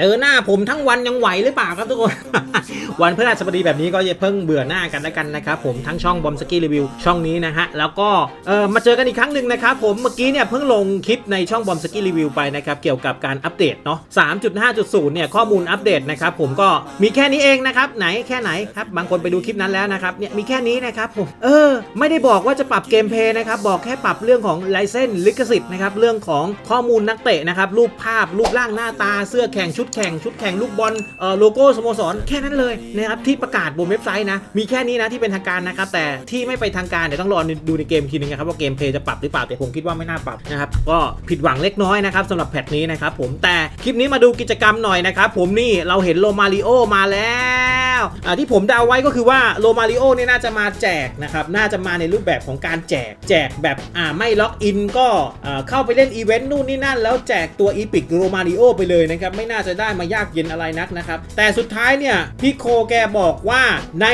เจอหน้าผมทั้งวันยังไหวหรือเปล่าครับทุกคน วันพฤหัสบดีแบบนี้ก็อย่าเพิ่งเบื่อหน้ากันแล้วกันนะครับผมทั้งช่องบอมสกี้รีวิวช่องนี้นะฮะแล้วก็เออมาเจอกันอีกครั้งหนึ่งนะครับผมเมื่อกี้เนี่ยเพิ่งลงคลิปในช่องบอมสกี้รีวิวไปนะครับเกี่ยวกับการอัปเดตเนาะ3.5.0 เนี่ยข้อมูลอัปเดตนะครับผมก็มีแค่นี้เองนะครับไหนแค่ไหนครับบางคนไปดูคลิปนั้นแล้วนะครับเนี่ยมีแค่นี้นะครับผมเออ ไม่ได้บอกว่าจะปรับเกมเพย์นะครับบอกแค่ปรับเรื่องของไลเซนลิขสิทธิ์นะครับเรื่องของข้อมูลนักเตะนะครับรูปภาพรูปร่างหน้าตาเสื้อแข่งชุดแข่งชุดแข่งลูกบอลเอ่อโลโก้สโมสรแค่นั้นเลยนะครับที่ประกาศบนเว็บไซต์นะ มีแค่นี้นะที่เป็นทางการนะครับแต่ที่ไม่ไปทางการเดี๋ยวต้องรอดูในเกมอีกทีนึงนะครับว่าเกมเพย์จะปรับหรือเปล่าแต่ผมคิดว่าไม่น่าปรับนะครับก็ผิดหวังเล็กน้อยนะครับสำหรับแพทนี้นะครับผมแต่คลิปนี้มาดูกิจกรรมหน่อยนะครับผมนี่เราเห็นโรมาริโอมาแล้ว อ่าที่ผมเดาไว้ก็คือว่าโรมาริโอเนี่ยน่าจะมาแจกนะครับ น่าจะมาในรูปแบบของการแจก แจกแบบอ่าไม่ล็อกอินก็เข้าไปเล่นอีเวนต์นู่นนี่นั่น แล้วแจกตัวอีพิกโรมาริโอไปเลยนะครับ ไม่น่าจะได้มายากเย็นอะไรนักนะครับ แต่สุดท้ายเนี่ยพี่โคแกบอกว่าใน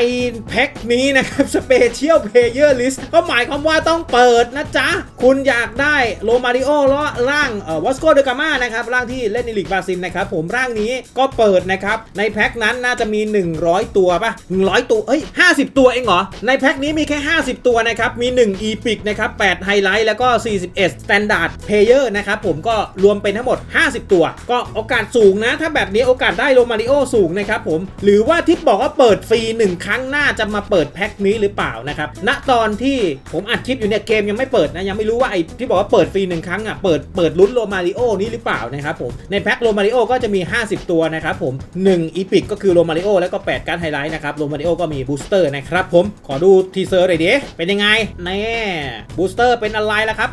แพ็คนี้นะครับสเปเชียลเพลเยอร์ลิสก็หมายความว่าต้องเปิดนะจ๊ะ คุณอยากได้โรมาริโอล้อร่างวอสโกเดกาม่านะครับร่างที่เล่นในลีกบราซิลนะครับผมร่างนี้ก็เปิดนะครับในแพ็คนั้นน่าจะมี 100ตัวป่ะ100ตัวเอ้ย50ตัวเองเหรอ ในแพ็คนี้มีแค่ 50 ตัวนะครับ มี 1 e p i c นะครับ8ไฮไลท์แล้วก็ 41 Standard Player นะครับผมก็รวมเป็นทั้งหมด 50 ตัว ก็โอกาสสูงนะ ถ้าแบบนี้โอกาสได้โรมาริโอสูงนะครับผม หรือว่าที่บอกว่าเปิดฟรี 1 ครั้งหน่าจะมาเปิดแพ็คนี้หรือเปล่านะครับณตอนที่ผมอัดคลิปอยู่เนี่ยเกมยังไม่เปิดนะ ยังไม่รู้ว่าไอ้ที่บอกว่าเปิดฟรีหนึ่งครั้งอะเปิดเปิดลุ้นโรมาริโอนี้หรือเปล่านะครับผมในแพ็คโรมาริโอก็จะมี 50 ตัวนะครับผม1อีพิกก็คือโรมาริโอแล้วก็8การดไฮไลท์นะครับโรมาริโอก็มีบูสเตอร์นะครับผมขอดูทีเซอร์หน่อยดิเป็นยังไงแน่บูสเตอร์เป็นอะไรล่ะครับ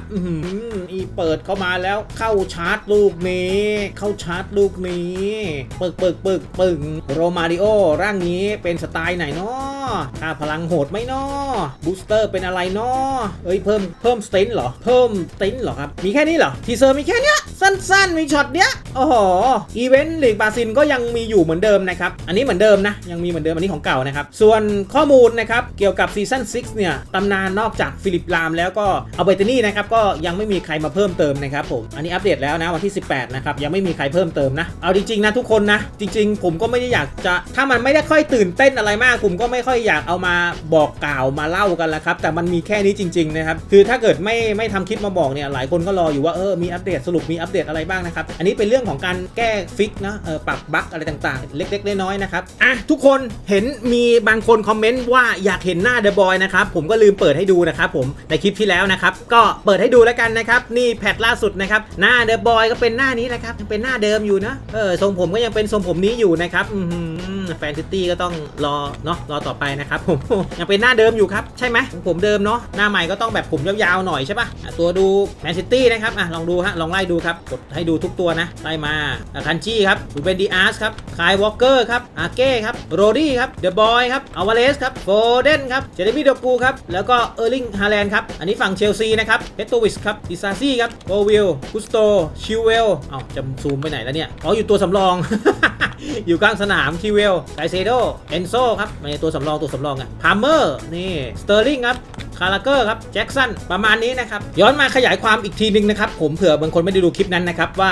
อีเปิดเข้ามาแล้วเข้าชาร์จลูกนี้ เข้าชาร์จลูกนี้ปึกปึกปึกปึกโรมาริโอร่างนี้เป็นสไตล์ไหนเนาะค่าพลังโหดไหมเนาะบูสเตอร์เป็นอะไรเนาะเอ้ยเพิ่มเพิ่มสเตนเหรอ เพิ่มสเตนเหรอครับ มีแค่นี้เหรอ ทีเซอร์มีแค่เนี้ย สั้นๆ มีช็อตเนี้ยโอ้โหอีเวนต์ลีกบาซิลก็ยังมีอยู่เหมือนเดิมนะครับ อันนี้เหมือนเดิมนะ ยังมีเหมือนเดิมอันนี้ของเก่านะครับ ส่วนข้อมูลนะครับ เกี่ยวกับซีซั่น6เนี่ยตำนานนอกจากฟิลิปลามแล้วก็เอาเบตนี่นะครับก็ยังไม่มีใครมาเพิ่มเติมนะครับผม อันนี้อัปเดตแล้วนะวันที่ 18 นะครับ ยังไม่มีใครเพิ่มเติมนะ เอาจริงๆนะทุกคนนะ จริง ๆ ผมก็ไม่ได้อยากจะ ถ้ามันไม่ได้ค่อยตื่นเต้นอะไรมาก ผมก็ไม่ค่อยอยากเอามาบอกกล่าวมาเล่ากันละครับ แต่มันมีแค่นี้จริงๆนะครับ คือถ้าเกิดไม่ไม่ทำคลิปมาบอกเนี่ย หลายคนก็รออยู่ว่าเออ มีอัปเดตสรุปมีอัปเดตอะไรบ้างนะครับ อันนี้เป็นเรื่องของการแก้ฟิกนะเออปรับบั๊กอะไรต่างๆ เล็กๆน้อยๆนะครับ อะทุกคนเห็นมีบางคนคอมเมนต์ว่าอยากเห็นหน้าเดอะบอยนะครับ ผมก็ลืมเปิดให้ดูนะครับผมในคลิปที่แล้วนะครับ ก็เปิดให้ดูแล้วกันนะครับนี่แพทล่าสุดนะครับ หน้าเดอะบอยก็เป็นหน้านี้แหละครับยังเป็นหน้าเดิมอยู่นะเออทรงผมก็ยังเป็นทรงผมนี้อยู่นะครับอื แฟนซิตี้ก็ต้องรอเนาะรอต่อไปนะครับผมยังเป็นหน้าเดิมอยู่ครับ ใช่ไหมผมเดิมเนาะหน้าใหม่ก็ต้องแบบผมยาวๆหน่อยใช่ปะ่ะตัวดูแมนซิตี้นะครับอะลองดูฮะลองไล่ดูครับกดให้ดูทุกตัวนะไล่มาอะคันจี้ครับดูเป็นดีอาร์สครับคายวอลเกอร์ครับอาเก้ครับโรดี้ครับเดอะบอยครับอวาเลสครับโฟเดนครับเจเรมี่เดอปูครับแล้วก็เออร์ลิงฮาแลนด์ครับอันนี้ฝั่งเชลซีนะครับเฮตโตวิสครับดิซาซี่ครับโบวิลกุสโตชิวเวลเอ้าจะซูมไปไหนแล้วเนี่ยอ๋ออยู่ตัวสำรองอยู่กลางสนามคิวเวลไกเซโดเอนโซครับม่ใช่ตัวสำรองตัวสำรองอะพาร์เมอร์นี่สเตอร์ลิงครับคาราเกอร์ครับแจ็คสันประมาณนี้นะครับย้อนมาขยายความอีกทีนึงนะครับผมเผื่อบางคนไม่ได้ดูคลิปนั้นนะครับว่า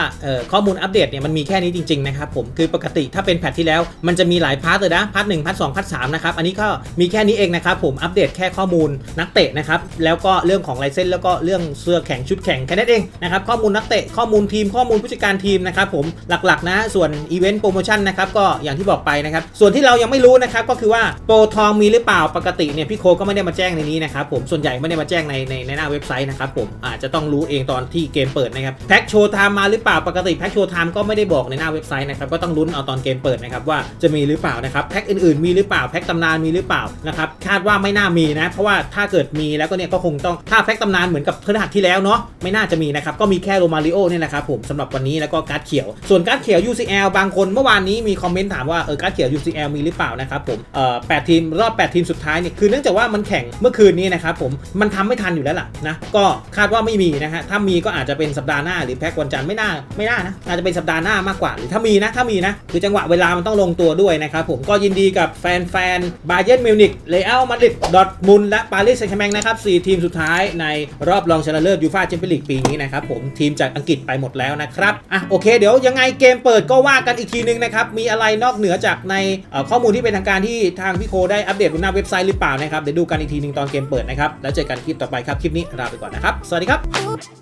ข้อมูลอัปเดตเนี่ยมันมีแค่นี้จริงๆนะครับผมคือปกติถ้าเป็นแพทที่แล้วมันจะมีหลายพาร์ทเลยนะพาร์ทหนึ่งพาร์ทสองพาร์ทสามนะครับอันนี้ก็มีแค่นี้เองนะครับผมอัปเดตแค่ข้อมูลนักเตะนะครับแล้วก็เรื่องของลายเส้นแล้วก็เรื่องเสื้อแข่งชุดแข่งแค่นั้นเองนะครับข้อมูลนักเตะข้อมูลทีมข้อมูลผู้จัดการทีมนะครับผมหลักๆนะส่วนอีเวนต์โปรโมชั่นนะครับก็อย่างที่บอกไปนะครับส่วนที่เรายังไม่รู้นะครับก็คือว่าโปรทองมีหรือเปล่าปกติเนี่ยพี่โคก็ไม่ได้มาแจ้งในนี้นะครับผมส่วนใหญ่ไม่ได้มาแจ้งในในในหน้าเว็บไซต์นะครับผมอาจจะต้องรู้เองตอนที่เกมเปิดนะครับแพ็กโชว์ไทม์มาหรือเปล่าปกติแพ็กโชว์ไทม์ก็ไม่ได้บอกในหน้าเว็บไซต์นะครับก็ต้องลุ้นเอาตอนเกมเปิดนะครับว่าจะมีหรือเปล่านะครับแพ็กอื่นๆมีหรือเปล่าแพ็กตำนานมีหรือเปล่านะครับคาดว่าไม่น่ามีนะ เพราะว่าถ้าเกิดมีแล้วก็เนี่ยก็คงต้องถ้าแพ็กตำนานเหมือนกับพฤหัสที่แล้วเนาะไม่น่าจะมีนะครับก็มีแค่โรมาริโอเนี่ยนะครับผมสำหรับวันนี้แล้วก็การ์ดเขียว ส่วนการ์ดเขียว UCL บางคนเมื่อวานนี้มีคอมเมนต์ถามว่าเออการ์ดเขียว UCL มีหรือเปล่านะครับผมเอ่อแปดทีมรอบ 8 ทีมสุดท้ายเนี่ยคือเนื่องจากว่ามันแข่งเมื่อคืนนี้นะนะครับผมมันทำไม่ทันอยู่แล้วล่ะนะก็คาดว่าไม่มีนะฮะถ้ามีก็อาจจะเป็นสัปดาห์หน้าหรือแพ็กวันจันทร์ไม่น่าไม่น่านะน่าจจะเป็นสัปดาห์หน้ามากกว่าหรือถ้ามีนะถ้ามีนะคือจังหวะเวลามันต้องลงตัวด้วยนะครับผมก็ยินดีกับแฟนๆบาเยิร์นมิวนิกเลอัลมาดริดดอทมุนและปารีสแซงต์แชร์แมงนะครับสี่ทีมสุดท้ายในรอบรองชนะเลิศยูฟ่าแชมเปี้ยนลีกปีนี้นะครับผมทีมจากอังกฤษไปหมดแล้วนะครับอะโอเค เดี๋ยวยังไงเกมเปิดก็ว่ากันอีกทีนึงนะครับมีอะไรนอกเหนือจากในข้อมูลที่เป็นทางการที่ทางพี่โคได้อัปเดตบนหน้าเว็บไซต์หรือเปล่านะครับเดี๋ยวดูกันอีกทีนึงตอนเกมเปิดนะครับ แล้วเจอกันคลิปต่อไปครับ คลิปนี้ลาไปก่อนนะครับ สวัสดีครับ